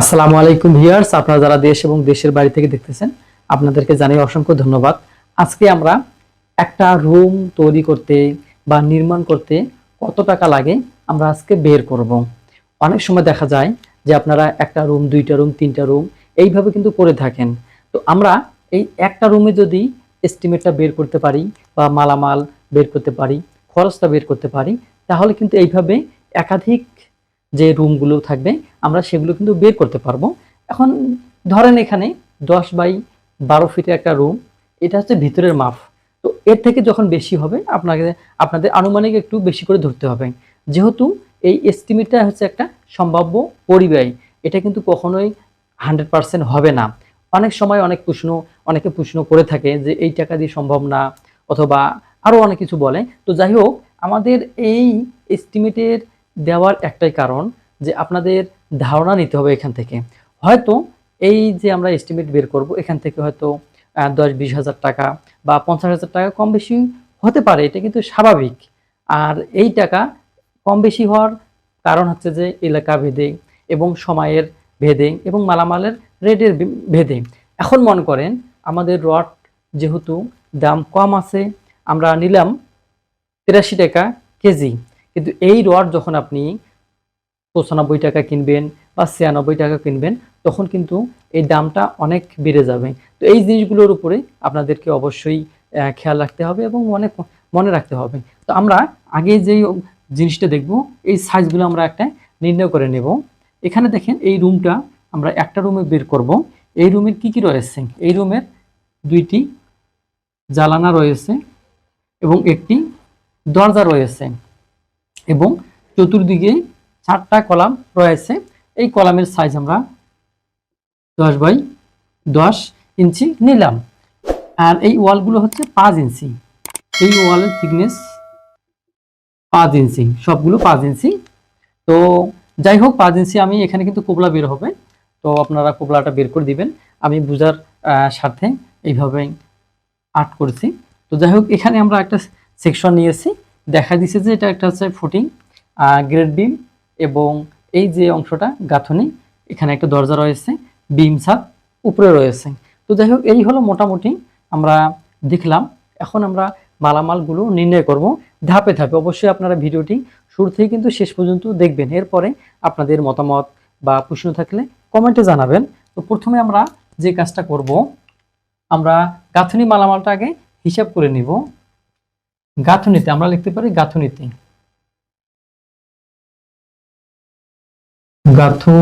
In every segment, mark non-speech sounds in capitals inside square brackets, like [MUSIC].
আসসালামু আলাইকুম ভিউয়ার্স, আপনারা যারা দেশ এবং দেশের বাইরে থেকে দেখতেছেন, আপনাদেরকে জানাই অসংখ্য ধন্যবাদ। আজকে আমরা একটা রুম তৈরি করতে বা নির্মাণ করতে কত টাকা লাগে আমরা আজকে বের করব। অনেক সময় দেখা যায় যে আপনারা একটা রুম, দুইটা রুম, তিনটা রুম এইভাবে কিন্তু করে থাকেন। তো আমরা এই একটা রুমে যদি এস্টিমেটটা বের করতে পারি বা মালামাল বের করতে পারি, খরচটা বের করতে পারি, তাহলে কিন্তু এইভাবে একাধিক যে রুমগুলো থাকবে, আমরা সেগুলো কিন্তু বের করতে পারব। এখন ধরেন এখানে দশ বাই বারো ফিটের একটা রুম এটা হচ্ছে ভিতরের মাপ। তো এর থেকে যখন বেশি হবে, আপনাকে, আপনাদের আনুমানিক একটু বেশি করে ধরতে হবে। যেহেতু এই এস্টিমেটটা হচ্ছে একটা সম্ভাব্য পরিব্যয় এটা কিন্তু কখনোই হান্ড্রেড পার্সেন্ট হবে না। অনেক সময় অনেক প্রশ্ন, অনেকে প্রশ্ন করে থাকে যে এই টাকা দিয়ে সম্ভব না, অথবা আরও অনেক কিছু বলে। তো যাই হোক, আমাদের এই এস্টিমেটের দেওয়ার একটাই কারণ যে আপনাদের ধারণা নিতে হবে এখান থেকে। হয়তো এই যে আমরা এস্টিমেট বের করব, এখান থেকে হয়তো দশ বিশ হাজার টাকা বা পঞ্চাশ হাজার টাকা কম বেশি হতে পারে, এটা কিন্তু স্বাভাবিক। আর এই টাকা কম বেশি হওয়ার কারণ হচ্ছে যে এলাকা ভেদে এবং সময়ের ভেদে এবং মালামালের রেটের ভেদে। এখন মনে করেন আমাদের রড যেহেতু দাম কম আছে, আমরা নিলাম তিরাশি টাকা কেজি। কিন্তু এই রড যখন আপনি পঁচানব্বই টাকা কিনবেন বা ছিয়ানব্বই টাকা কিনবেন, তখন কিন্তু এই দামটা অনেক বেড়ে যাবে। তো এই জিনিসগুলোর উপরে আপনাদেরকে অবশ্যই খেয়াল রাখতে হবে এবং মনে মনে রাখতে হবে। তো আমরা আগে যেই জিনিসটা দেখব, এই সাইজগুলো আমরা একটা নির্ণয় করে নেব। এখানে দেখেন এই রুমটা আমরা একটা রুমে বের করব। এই রুমের কি কি রয়েছে? এই রুমের দুইটি জ্বালানা রয়েছে এবং একটি দরজা রয়েছে। এবং চতুর্দিকে চারটা কলাম রয়েছে। এই কলামের সাইজ আমরা দশ বাই দশ ইঞ্চি নিলাম। আর এই ওয়ালগুলো হচ্ছে পাঁচ ইঞ্চি। এই ওয়ালের থিকনেস পাঁচ ইঞ্চি। সবগুলো পাঁচ ইঞ্চি। তো যাই হোক, পাঁচ ইঞ্চি আমি এখানে কিন্তু কোবলা বের হবে। তো আপনারা কোবলাটা বের করে দিবেন। আমি বুঝার স্বার্থে এইভাবে আর্ট করেছি। তো যাই হোক, এখানে আমরা একটা সেকশন নিয়েছি। দেখা দিছে যে এটা একটা হচ্ছে ফুটিং গ্রেড বিম এবং এই যে অংশটা গাঁথনি, এখানে একটা দরজা রয়েছে বিম ছাদ উপরে রয়েছে। তো যাই হোক, এই হলো মোটামুটি আমরা দেখলাম। এখন আমরা মালামালগুলো নির্ণয় করব ধাপে ধাপে। অবশ্যই আপনারা ভিডিওটি শুরু থেকে কিন্তু শেষ পর্যন্ত দেখবেন। এরপরে আপনাদের মতামত বা প্রশ্ন থাকলে কমেন্টে জানাবেন। তো প্রথমে আমরা যে কাজটা করব, আমরা গাঁথনি মালামালটা আগে হিসাব করে নিব। গাঁথনিতে, আমরা লিখতে পারি গাঁথনিতে। গাথু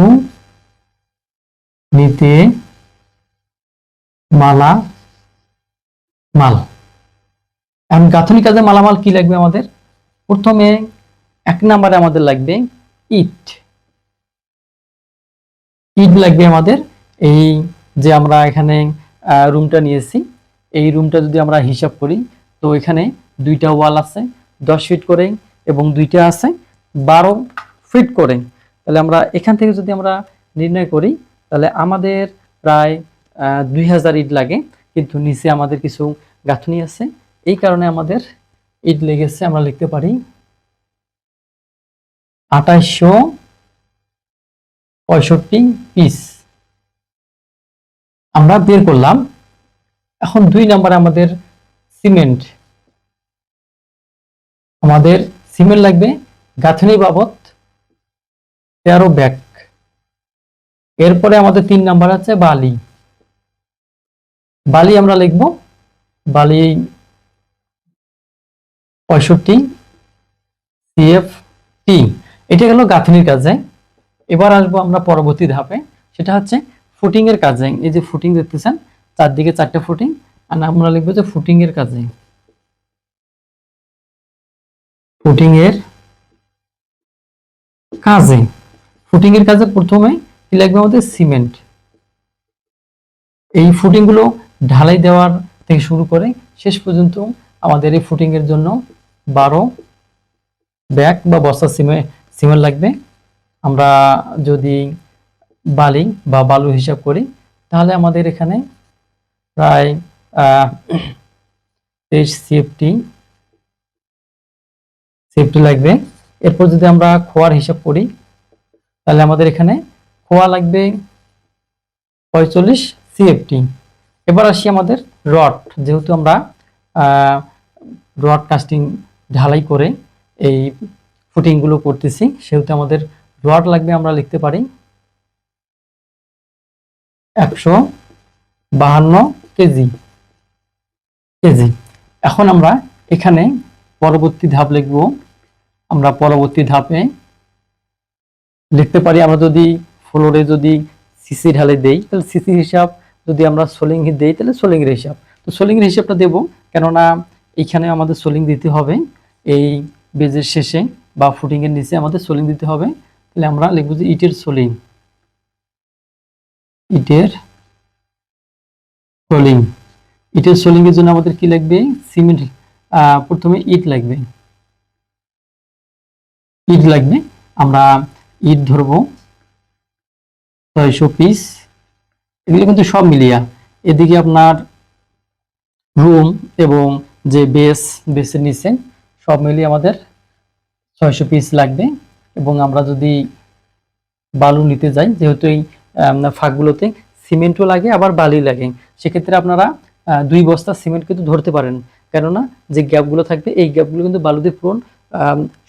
নিতে মালা, মাল। এখন গাঁথনি কাজে মালামাল কি লাগবে আমাদের? প্রথমে এক নম্বরে আমাদের লাগবে ইট। ইট লাগবে আমাদের। এই যে আমরা এখানে রুমটা নিয়েছি, এই রুমটা যদি আমরা হিসাব করি, তো এখানে দুইটা ওয়াল আছে, দশ ফিট করে এবং দুইটা আছে, বারো ফিট করে। তাহলে আমরা এখান থেকে যদি আমরা নির্ণয় করি, তাহলে আমাদের প্রায় দুই হাজার ইট লাগে, কিন্তু নিচে আমাদের কিছু গাঁথনি আছে। এই কারণে আমাদের ইট লেগেছে, আমরা লিখতে পারি আঠাইশশো পঁয়ষট্টি পিস আমরা বের করলাম। এখন দুই নম্বরে আমাদের সিমেন্ট আমাদের সিমেন্ট লাগবে, গাঁথনি বাবদ তেরো ব্যাগ। এরপরে আমাদের তিন নাম্বার আছে বালি। বালি আমরা লিখব, বালি পঁয়ষট্টি, সিএফ টি। এটা গেল গাঁথনির কাজে এবার আসব আমরা পরবর্তী ধাপে, সেটা হচ্ছে ফুটিংয়ের কাজে এই যে ফুটিং দেখতেছেন, চারদিকে চারটে ফুটিং, আর আমরা লিখব যে ফুটিংয়ের কাজে ফুটিং এর কাজে। ফুটিং এর কাজে প্রথমে কি লাগবে আমাদের? সিমেন্ট এই ফুটিংগুলো ঢালাই দেওয়ার থেকে শুরু করে শেষ পর্যন্ত আমাদের এই ফুটিং এর জন্য বারো ব্যাগ বা বস্তা সিমেন্ট সিমেন্ট লাগবে। আমরা যদি বালি বা বালু হিসাব করি, তাহলে আমাদের এখানে প্রায় [CLEARS THROAT] তেইশ সিএফটি সিএফটি লাগবে। এরপর যদি আমরা খোয়ার হিসাব করি, তাহলে আমাদের এখানে খোয়া লাগবে পঁয়তাল্লিশ সিএফটি এবার আসি আমাদের রড যেহেতু আমরা রড কাস্টিং ঢালাই করে এই ফুটিংগুলো করতেছি, সেহেতু আমাদের রড লাগবে আমরা লিখতে পারি একশো বাহান্ন কেজি। কেজি। এখন আমরা এখানে পরবর্তী ধাপ লিখব। আমরা পরবর্তী ধাপে লিখতে পারি, আমরা যদি ফ্লোরে যদি সিসি ঢালে দেই, তাহলে সিসি হিসাব যদি আমরা সোলিং দেই, তাহলে সোলিং এর হিসাব। তো সোলিং এর হিসাবটা দেব, কেননা এইখানে আমাদের সোলিং দিতে হবে, এই বেজের শেষে বা ফুটিং এর নিচে আমাদের সোলিং দিতে হবে। তাহলে আমরা লিখব যে ইটের সোলিং ইটের সোলিং ইটের সোলিং এর জন্য আমাদের কি লাগবে? সিমেন্ট প্রথমে ইট লাগবে। ইট লাগবে। আমরা ইট ধরবো। ছয়শো পিস এগুলো কিন্তু সব মিলিয়া। এদিকে আপনার রুম এবং যে বেস বেসের নিচে সব মিলিয়ে আমাদের ছয়শো পিস লাগবে। এবং আমরা যদি বালু নিতে যাই, যেহেতু এই ফাঁকগুলোতে সিমেন্টও লাগে, আবার বালি লাগে। সেক্ষেত্রে আপনারা দুই বস্তা সিমেন্ট কিন্তু ধরতে পারেন। কেননা যে গ্যাপগুলো থাকবে, এই গ্যাপগুলো কিন্তু বালুতে পূরণ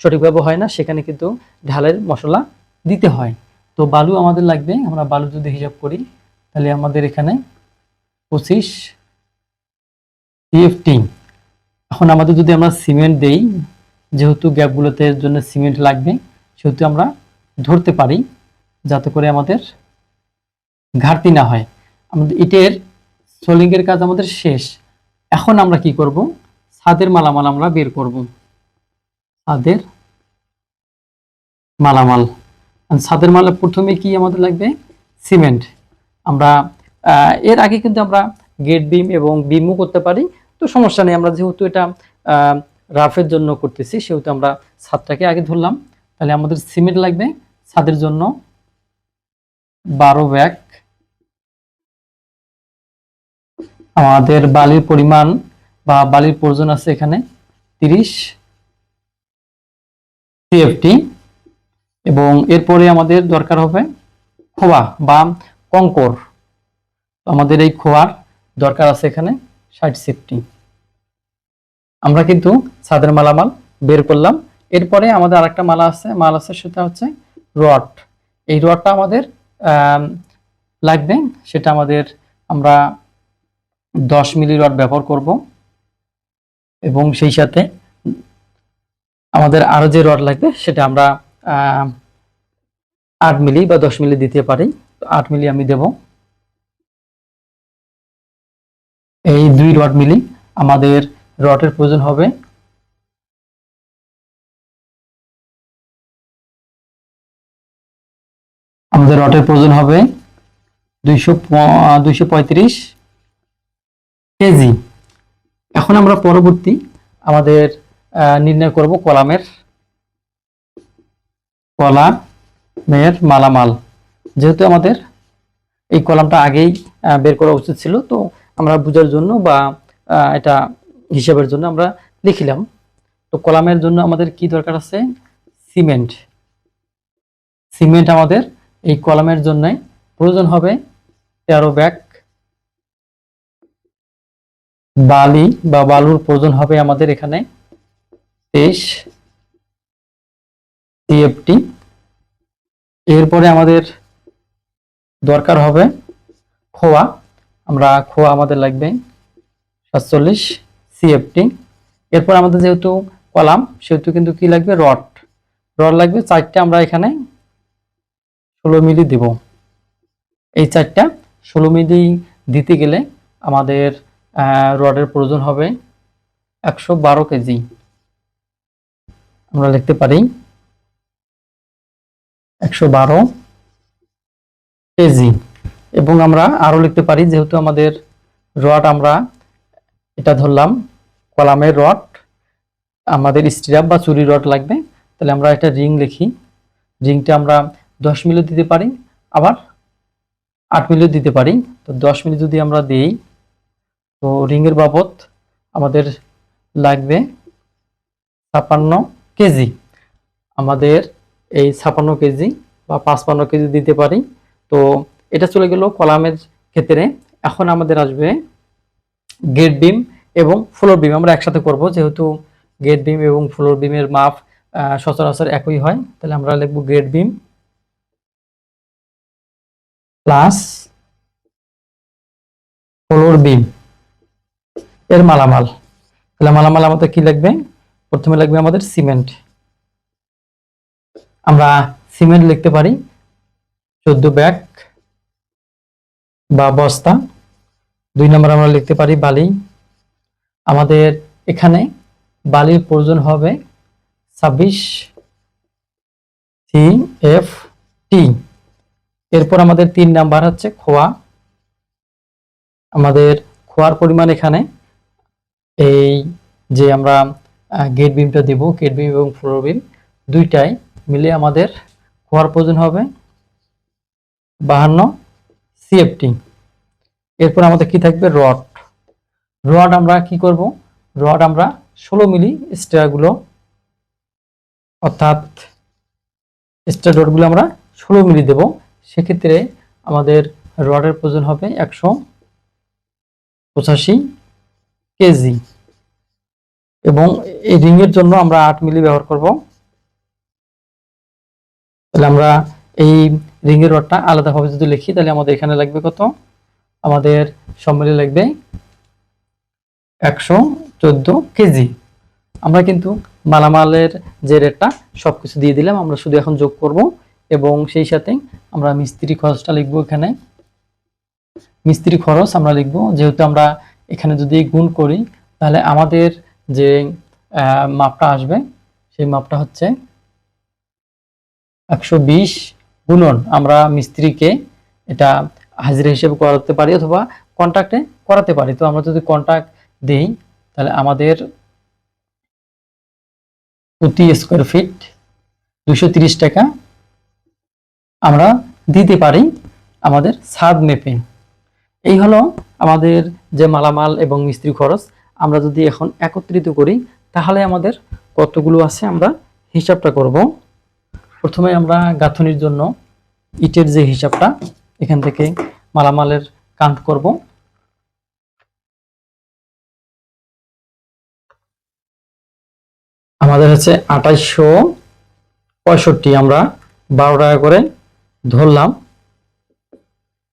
সঠিকভাবে হয় না। সেখানে কিন্তু ঢালের মশলা দিতে হয়। তো বালু আমাদের লাগবে। আমরা বালু যদি হিসাব করি, তাহলে আমাদের এখানে পঁচিশ সিএফটি এখন আমাদের যদি আমরা সিমেন্ট দেই, যেহেতু গ্যাপগুলোতে জন্য সিমেন্ট লাগবে, সেহেতু আমরা ধরতে পারি, যাতে করে আমাদের ঘাটতি না হয়। আমাদের ইটের সোলিংয়ের কাজ আমাদের শেষ। এখন আমরা কি করব? ছাদের মালামাল আমরা বের করব। ছাদের মালামাল। ছাদের মালা প্রথমে কি আমাদের লাগবে? সিমেন্ট। আমরা এর আগে কিন্তু আমরা গেট বিম এবং বিমও করতে পারি। তো সমস্যা নেই, আমরা যেহেতু এটা রাফের জন্য করতেছি, সেহেতু আমরা ছাদটাকে আগে ধরলাম। তাহলে আমাদের সিমেন্ট লাগবে ছাদের জন্য বারো ব্যাগ। আমাদের বালির পরিমাণ বা বালির প্রয়োজন আছে এখানে তিরিশ। সিএফটি এবং এরপরে আমাদের দরকার হবে খোয়া বা কঙ্কর। আমাদের এই খোয়ার দরকার আছে এখানে ষাট সেফটি। আমরা কিন্তু ছাদের মালামাল বের করলাম। এরপরে আমাদের আরেকটা মালা আছে মাল আছে সেটা হচ্ছে রড। এই রডটা আমাদের আম, লাগবে সেটা আমাদের আমরা দশ মিলি রড ব্যবহার করব। এবং সেই সাথে আমাদের আরও যে রড লাগবে, সেটা আমরা আট মিলি বা দশ মিলি দিতে পারি। আট মিলি আমি দেব। এই দুই রড মিলি আমাদের রডের প্রয়োজন হবে। আমাদের রডের প্রয়োজন হবে দুইশো দুইশো পঁয়ত্রিশ কেজি। এখন আমরা পরবর্তী আমাদের নির্ণয় করব কলামের কলামের মালামাল। যেহেতু আমাদের এই কলামটা আগেই বের করা উচিত ছিল, তো আমরা বোঝার জন্য বা এটা হিসাবের জন্য আমরা লিখিলাম। তো কলামের জন্য আমাদের কি দরকার আছে? সিমেন্ট। সিমেন্ট আমাদের এই কলামের জন্য প্রয়োজন হবে তেরো ব্যাগ। বালি বা বালুর প্রয়োজন হবে আমাদের এখানে তেইশ সিএফটি এরপরে আমাদের দরকার হবে খোয়া। আমরা খোয়া আমাদের লাগবে সাতচল্লিশ, সিএফটি। এরপর আমাদের যেহেতু কলাম, সেহেতু কিন্তু কি লাগবে? রড। রড লাগবে, চারটে আমরা এখানে ষোলো মিলি দেব। এই চারটা ষোলো মিলি দিতে গেলে আমাদের রডের প্রয়োজন হবে একশো বারো কেজি। আমরা লিখতে পারি একশো বারো কেজি। এবং আমরা আরও লিখতে পারি, যেহেতু আমাদের রড আমরা এটা ধরলাম, কলামের রড, আমাদের স্টিরাপ বা চুরি রড লাগবে, তাহলে আমরা একটা রিং লিখি। রিংটা আমরা দশ মিলি দিতে পারি, আবার আট মিলি দিতে পারি। তো দশ মিলি যদি আমরা দিই, তো রিংয়ের বাবদ আমাদের লাগবে ছাপান্ন কেজি। আমাদের এই ছাপান্ন কেজি বা পাঁচপান্ন কেজি দিতে পারি। তো এটা চলে গেল কলামের ক্ষেত্রে। এখন আমাদের আসবে গেট বিম এবং ফ্লোর বিম। আমরা একসাথে করব, যেহেতু গেট বিম এবং ফ্লোর বিমের মাপ সচরাচর একই হয়। তাহলে আমরা লিখব gate beam plus floor beam. এর মালামাল। তাহলে মালামাল আমাদের কি লাগবে? প্রথমে লাগবে আমাদের সিমেন্ট। আমরা সিমেন্ট লিখতে পারি। চোদ্দ ব্যাগ বা বস্তা। দুই নম্বর আমরা লিখতে পারি বালি। আমাদের এখানে বালির প্রয়োজন হবে ছাব্বিশ সি এফ টি। এরপর আমাদের তিন নাম্বার হচ্ছে খোয়া। আমাদের খোয়ার পরিমাণ এখানে। এই যে আমরা গেট বিমটা দেব গেট বিম এবং ফ্লোর বিম দুইটাই মিলে আমাদের খোয়ার প্রয়োজন হবে বাহান্ন সিএফটি এরপর আমাদের কি থাকবে? রড রড আমরা কি করব? রড আমরা ষোলো মিলি স্টারগুলো অর্থাৎ স্টার রডগুলো আমরা ষোলো মিলি দেব। সেক্ষেত্রে আমাদের রডের প্রয়োজন হবে একশো পঁচাশি কেজি। এবং এই রিংয়ের জন্য আমরা আট মিলি ব্যবহার করব। তাহলে আমরা এই রিংয়ের রডটা আলাদাভাবে যদি লিখি, তাহলে আমাদের এখানে লাগবে কত? আমাদের সব মিলে লাগবে একশো চোদ্দ কেজি। আমরা কিন্তু মালামালের যে রেটটা, সবকিছু দিয়ে দিলাম, আমরা শুধু এখন যোগ করব এবং সেই সাথে আমরা মিস্ত্রি খরচটা লিখব এখানে। মিস্ত্রি খরচ আমরা লিখব, যেহেতু আমরা এখানে যদি গুণ করি, তাহলে আমাদের যে মাপটা আসবে, সেই মাপটা হচ্ছে একশো বিশ গুণন। আমরা মিস্ত্রিকে এটা হাজিরা হিসেবে করাতে পারি অথবা কন্ট্রাক্টে করাতে পারি। তো আমরা যদি কন্ট্রাক্ট দিই, তাহলে আমাদের প্রতি স্কোয়ার ফিট দুশো তিরিশ টাকা আমরা দিতে পারি আমাদের ছাদ মেপে এই হলো আমাদের যে মালামাল এবং মিস্ত্রি খরচ। আমরা যদি এখন একত্রিত করি, তাহলে আমাদের কতগুলো আছে? আমরা হিসাবটা করব। প্রথমে আমরা গাঁথনির জন্য ইটের যে হিসাবটা, এখান থেকে মালামালের কাউন্ট করব। আমাদের হচ্ছে আঠাইশশো পঁয়ষট্টি আমরা বারো টাকা করে ধরলাম।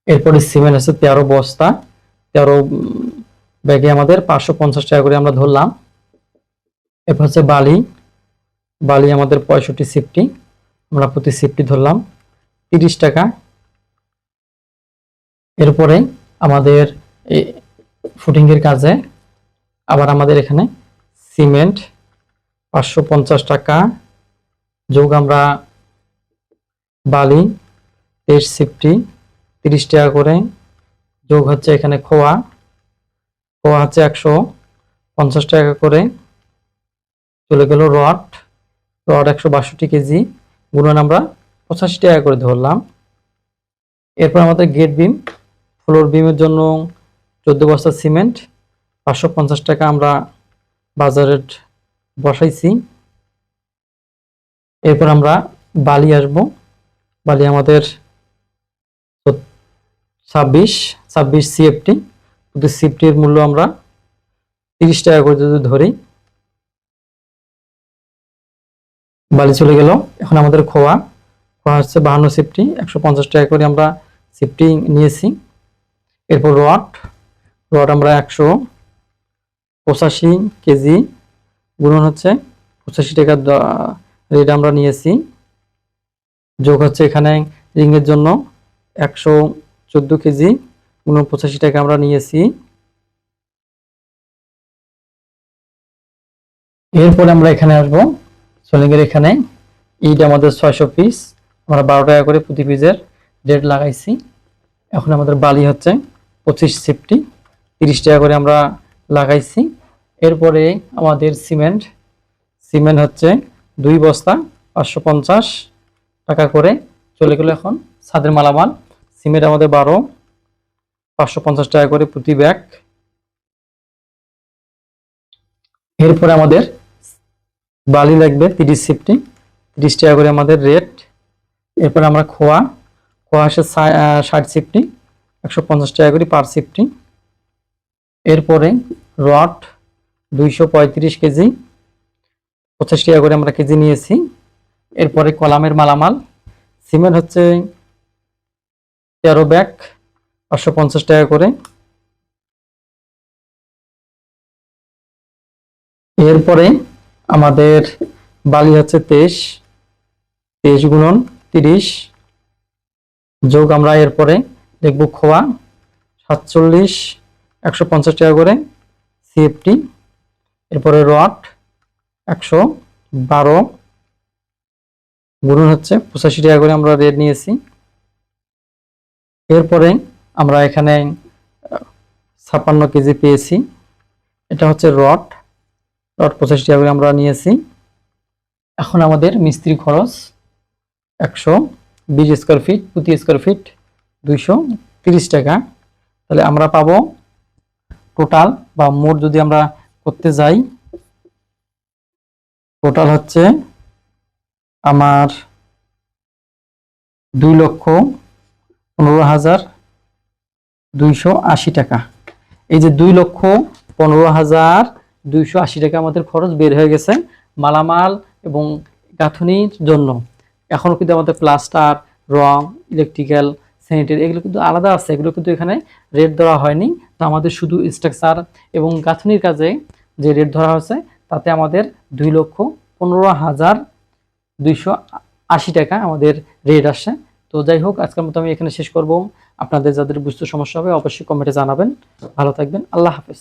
এরপরে সিমেন্ট আছে তেরো বস্তা, তেরো ব্যাগে আমাদের পাঁচশো পঞ্চাশ টাকা করে আমরা ধরলাম। এরপর হচ্ছে বালি। বালি আমাদের পঁয়ষট্টি সিফটি। আমরা প্রতি সিফটি ধরলাম। তিরিশ টাকা। এরপরে আমাদের ফুটিংয়ের কাজে আবার আমাদের এখানে সিমেন্ট পাঁচশো পঞ্চাশ টাকা। যোগ আমরা বালি তেইশ সিফটি, তিরিশ টাকা করে। যোগ হচ্ছে এখানে খোয়া। খোয়া হচ্ছে একশো পঞ্চাশ টাকা করে। চলে গেল রড। রড একশো বাষট্টি কেজি। গুণন আমরা পঁচাশি টাকা করে ধরলাম। এরপর আমাদের গেট বিম ফ্লোর বিমের জন্য চোদ্দ বস্তা সিমেন্ট পাঁচশো পঞ্চাশ টাকা আমরা বাজারে বসাইছি। এরপর আমরা বালি আসব। বালি আমাদের ছাব্বিশ ছাব্বিশ সিএফটি প্রতি সিফটির মূল্য আমরা তিরিশ টাকা করে যদি ধরি বালি চলে গেল। এখন আমাদের খোয়া খোয়া হচ্ছে বাহান্ন সিফটি একশো পঞ্চাশ টাকা করে আমরা সিফটি নিয়েছি। এরপর রড রড আমরা একশো পঁচাশি কেজি, গুণন হচ্ছে পঁচাশি টাকা রেট আমরা নিয়েছি। যোগ হচ্ছে এখানে রিংয়ের জন্য একশো চোদ্দ কেজি। উনপঁচাশি টাকা আমরা নিয়েছি। এরপরে আমরা এখানে আসব সোলিংয়ের এখানে। ইট আমাদের ছয়শো পিস। আমরা বারো টাকা করে প্রতি পিসের রেট লাগাইছি। এখন আমাদের বালি হচ্ছে পঁচিশ সিফটি, তিরিশ টাকা করে আমরা লাগাইছি। এরপরে আমাদের সিমেন্ট সিমেন্ট হচ্ছে দুই বস্তা, পাঁচশো পঞ্চাশ টাকা করে চলে গেলো এখন। ছাদের মালামাল, সিমেন্ট আমাদের বারো পাঁচশো পঞ্চাশ টাকা করে প্রতি ব্যাগ। এরপরে আমাদের বালি লাগবে তিরিশ তিরিশ টাকা করে আমাদের রেট। এরপরে আমরা খোয়া কোয়াশে ষাট সিফটি, একশো পঞ্চাশ টাকা করে পার এরপরে রড দুইশো পঁয়ত্রিশ কেজি, পঁচাশ টাকা করে আমরা কেজি নিয়েছি। এরপরে কলামের মালামাল সিমেন্ট হচ্ছে তেরো ব্যাগ পাঁচশো পঞ্চাশ টাকা করে। এরপরে আমাদের বালি হচ্ছে তেইশ তেইশ গুণন তিরিশ। যোগ আমরা এরপরে দেখব খোয়া, সাতচল্লিশ, একশো পঞ্চাশ টাকা করে। সিএফটি এরপরে রড, একশো বারো। গুণন হচ্ছে পঁচাশি টাকা করে আমরা রেট নিয়েছি। এরপরে আমরা এখানে ছাপ্পান্ন কেজি পেয়েছি। এটা হচ্ছে রড। রড পঁচাশি টাকা আমরা নিয়েছি। এখন আমাদের মিস্ত্রি খরচ একশো বিশ স্কোয়ার ফিট প্রতি স্কোয়ার ফিট দুইশো তিরিশ টাকা। তাহলে আমরা পাবো টোটাল বা মোট যদি আমরা করতে যাই টোটাল হচ্ছে আমার দুই লক্ষ পনেরো হাজার দুইশো আশি টাকা। এই যে দুই লক্ষ পনেরো হাজার দুইশো আশি টাকা আমাদের খরচ বের হয়ে গেছে মালামাল এবং গাঁথনির জন্য। এখনও কিন্তু আমাদের প্লাস্টার, রং, ইলেকট্রিক্যাল, স্যানিটারি এগুলো কিন্তু আলাদা আছে, এগুলো কিন্তু এখানে রেট ধরা হয়নি। তো আমাদের শুধু স্ট্রাকচার এবং গাঁথনির কাজে যে রেট ধরা হয়েছে, তাতে আমাদের দুই লক্ষ পনেরো হাজার দুইশো আশি টাকা আমাদের রেট আসছে তো যাই হোক, আজকের মতো আমি এখানে শেষ করব। আপনাদের যাদের বুঝতে সমস্যা হবে অবশ্যই কমেন্টে জানাবেন। ভালো থাকবেন আল্লাহ হাফেজ।